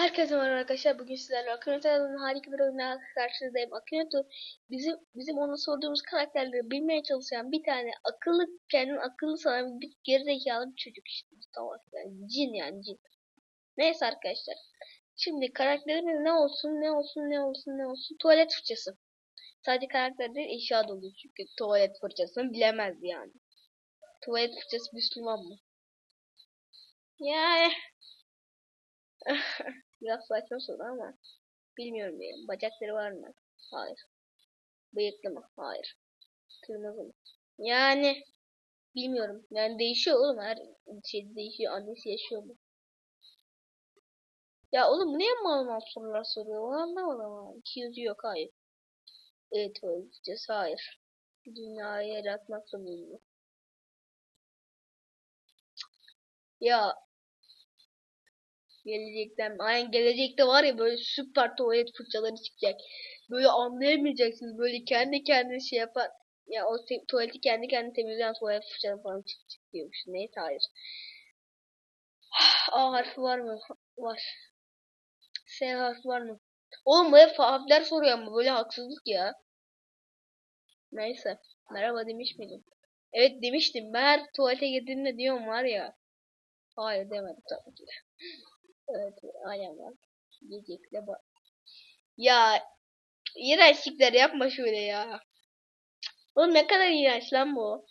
Herkese merhaba arkadaşlar. Bugün sizlerle Akınato'nun harika bir oyunla karşınızdayım. Akınato bizim bizim ona sorduğumuz karakterleri bilmeye çalışan bir tane akıllı kendini akıllı sanan bir gerizekalı bir çocuk işte. Tamam yani cin yani cin. Neyse arkadaşlar. Şimdi karakterimiz ne olsun ne olsun ne olsun ne olsun tuvalet fırçası. Sadece karakter değil eşya dolu çünkü tuvalet fırçasını bilemezdi yani. Tuvalet fırçası Müslüman mı? Yani Biraz saçma soru ama bilmiyorum diyelim. Bacakları var mı? Hayır. Bıyıklı mı? Hayır. Kırmızı mı? Yani bilmiyorum. Yani değişiyor oğlum her şey değişiyor. Annesi yaşıyor mu? Ya oğlum niye mal mal sorular soruyor? Onu anlamadım ama. İki yüzü yok. Hayır. Evet öleceğiz. Hayır. Dünyayı yaratmakla bulunuyor. Ya Gelecekten aynen gelecekte var ya böyle süper tuvalet fırçaları çıkacak. Böyle anlayamayacaksınız. Böyle kendi kendine şey yapan ya o tuvaleti kendi kendine temizleyen tuvalet fırçaları falan çık çıkıyormuş. Neyse hayır. A harfi var mı? Var. S harfi var mı? Oğlum bu harfler soruyor ama böyle haksızlık ya. Neyse. Merhaba demiş miydim? Evet demiştim. Ben her tuvalete girdiğimde diyorum var ya. Hayır demedim tabii ki. Evet aynen var. Yiyecekle bak. Ya iğrençlikler yapma şöyle ya. Oğlum ne kadar iğrenç lan bu.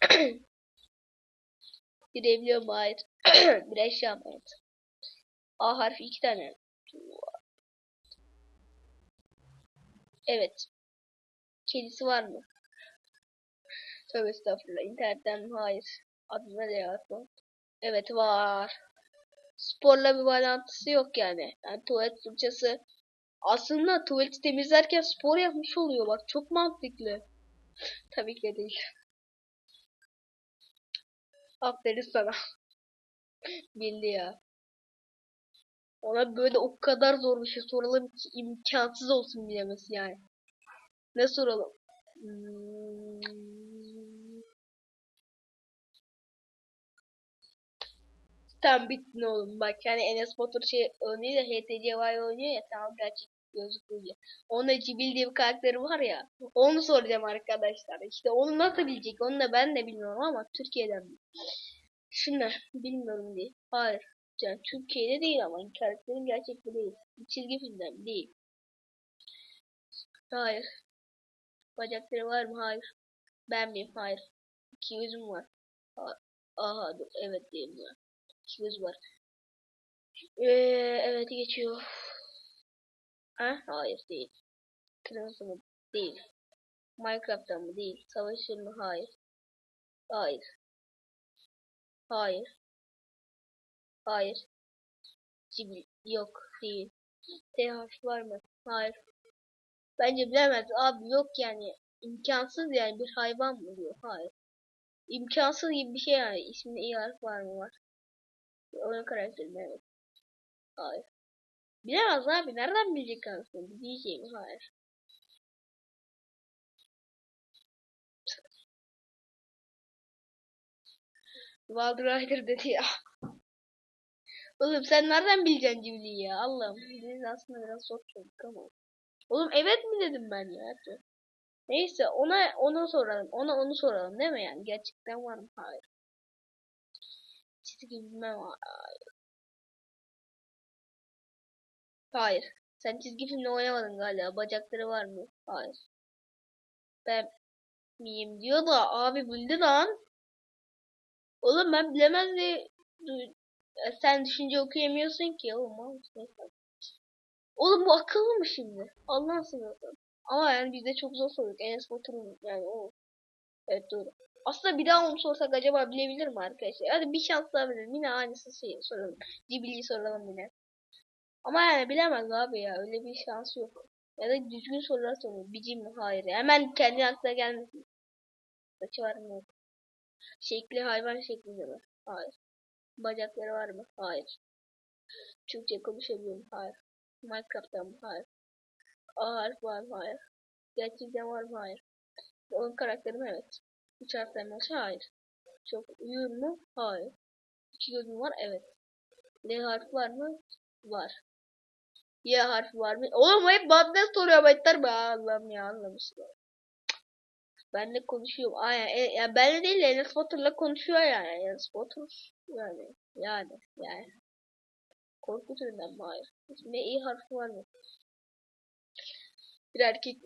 Girebiliyor mu? Hayır. bir eşya? Evet. A harfi iki tane. Evet. Kedisi var mı? Tövbe estağfurullah. İnternetten? Hayır. Adına ne yazdı? Evet var sporla bir bağlantısı yok yani. Yani tuvalet fırçası aslında tuvaleti temizlerken spor yapmış oluyor bak çok mantıklı. Tabii ki değil. Aferin sana. Bildi ya. Ona böyle o kadar zor bir şey soralım ki imkansız olsun bilemesi yani. Ne soralım? Hmm. Tam bittin oğlum bak yani Enes Batur şey oynuyor ya HTC Vive oynuyor ya tamam gerçek gözüküyor. Onda Cibil diye bir karakteri var ya onu soracağım arkadaşlar. İşte onu nasıl bilecek onu da ben de bilmiyorum ama Türkiye'den? Şunlar bilmiyorum diye. Hayır. Yani Türkiye'de değil ama karakterin gerçekte değil. Çizgi filmden değil. Hayır. Bacakları var mı? Hayır. Ben miyim? Hayır. İki yüzüm var. Aha dur. Evet diyelim ya işimiz var. Ee, evet geçiyor. Ha? Hayır değil. Kırmızı mı? Değil. Minecraft'tan mı? Değil. Savaşır mı? Hayır. Hayır. Hayır. Hayır. Cibil. Yok. Değil. TH var mı? Hayır. Bence bilemez. Abi yok yani. imkansız yani bir hayvan mı diyor. Hayır. İmkansız gibi bir şey yani. İsminde iyi harf var mı? Var. Oyun karakterim evet. Hayır. Bilemez abi. Nereden bilecek aslında? Diyeceğim. Hayır. Wild Rider dedi ya. Oğlum sen nereden bileceksin Cimli'yi ya? Allah'ım. Biz aslında biraz zor çocuk ama. Oğlum evet mi dedim ben ya? Neyse ona onu soralım. Ona onu soralım değil mi yani? Gerçekten var mı? Hayır çizgi bilmem. Hayır. Sen çizgi filmle oynamadın galiba. Bacakları var mı? Hayır. Ben miyim diyor da abi bildi lan. Oğlum ben bilemez diye sen düşünce okuyamıyorsun ki oğlum. Oğlum bu akıllı mı şimdi? Allah'ın sınırı. Ama yani bizde çok zor sorduk. Enes Batur'un yani o. Evet doğru. Aslında bir daha onu sorsak acaba bilebilir mi arkadaşlar? Hadi bir şans daha verelim. Yine aynısı şey soralım. Cibili'yi soralım yine. Ama yani bilemez abi ya. Öyle bir şans yok. Ya da düzgün sorular sorun. Bici mi? Hayır. Hemen kendi aklına gelmesin. Saçı var mı? Şekli hayvan şeklinde mi? Hayır. Bacakları var mı? Hayır. Türkçe konuşabiliyor mu? Hayır. Minecraft'tan mı? Hayır. A harf var mı? Hayır. Gerçekten var mı? Hayır. Onun karakterim evet. Üç harfler mi olsa? Hayır. Çok uyur mu? Hayır. İki gözüm var? Evet. L harfi var mı? Var. Y harfi var mı? Oğlum hep benden soruyor bayıtlar be Allah'ım ya anlamışlar. Ben de konuşuyorum. Aynen. E, ya ben de değil Enes Batur'la konuşuyor yani. Enes Batur yani. Yani. Yani. Korku türünden mi? Hayır. Ne iyi harfi var mı? Bir erkek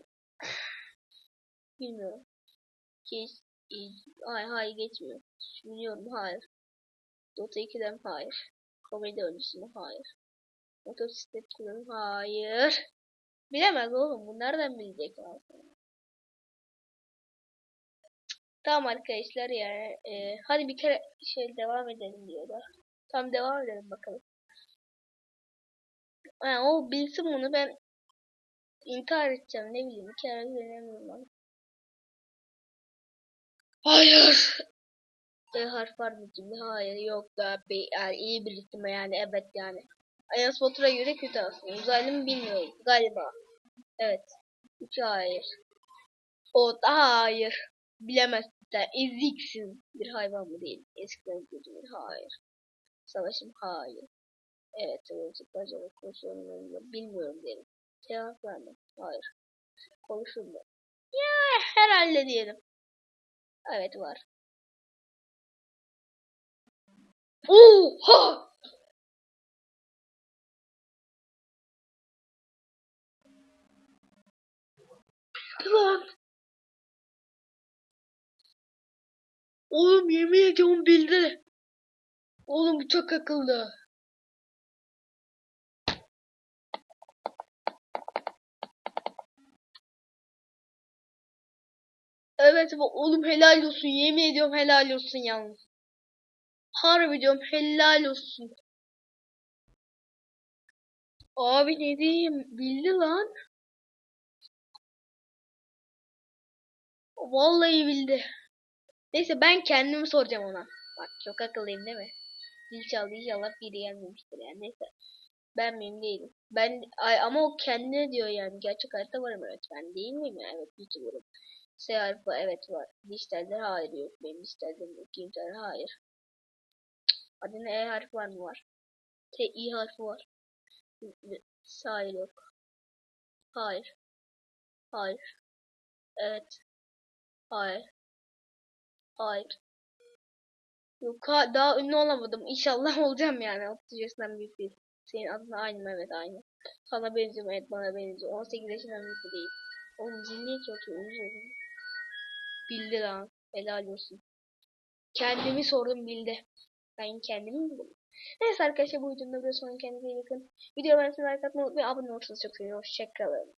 Bilmiyorum. Kes. Ay hayır geçmiyor. Biliyorum hayır. Dota 2'den hayır. Komedi oyuncusu mu? Hayır. Motosiklet kullanım hayır. Bilemez oğlum. Bu nereden bilecek abi? Tamam arkadaşlar yani. E, hadi bir kere şey devam edelim diyorlar. Tamam devam edelim bakalım. Yani o bilsin bunu ben intihar edeceğim ne bileyim. Bir kere güvenemiyorum bana. Hayır. E harf var mı şimdi? Hayır yok da bir yani iyi bir isim yani evet yani. Ayas Batur'a göre kötü aslında. Uzaylı mı bilmiyorum. Galiba. Evet. Üç hayır. O da hayır. Bilemezsin. Eziksiz bir hayvan mı değil? Eskiden gözümür hayır. Savaşım hayır. Evet. Savaşıp acaba konuşuyorum. Bilmiyorum derim. Cevap vermem. Hayır. Konuşurum da. Ya herhalde diyelim. Evet var. Oha! Lan. Oğlum yemin ediyorum bildi. Oğlum bu çok akıllı. Evet oğlum helal olsun. Yemin ediyorum helal olsun yalnız. Harbi diyorum helal olsun. Abi ne diyeyim bildi lan. Vallahi bildi. Neyse ben kendimi soracağım ona. Bak çok akıllıyım değil mi? Zil çaldı inşallah biri gelmemiştir yani neyse. Ben miyim değilim. Ben ay, ama o kendine diyor yani. Gerçek hayatta varım evet. Ben değil miyim yani? Evet YouTuber'ım. S harfi evet var. Dijitalde hayır yok. Benim dijitalde yok. Hayır. Hadi ne E harfi var mı var? T I harfi var. Hayır yok. Hayır. Hayır. Evet. Hayır. Hayır. Yok ha, daha ünlü olamadım. İnşallah olacağım yani. 30 yaşından büyük değil. Senin adın aynı mı? Evet aynı. Sana benziyor evet bana benziyor. 18 yaşından büyük de değil. Oğlum zilliye çalışıyor. Uyuz Bildi lan. Helal olsun. Kendimi sordum bildi. Ben kendimi bildim. Neyse arkadaşlar bu videonun da sonuna kendinize iyi bakın. Videoyu beğenmeyi like atmayı unutmayın. Abone olursanız çok sevinirim. Hoşçakalın.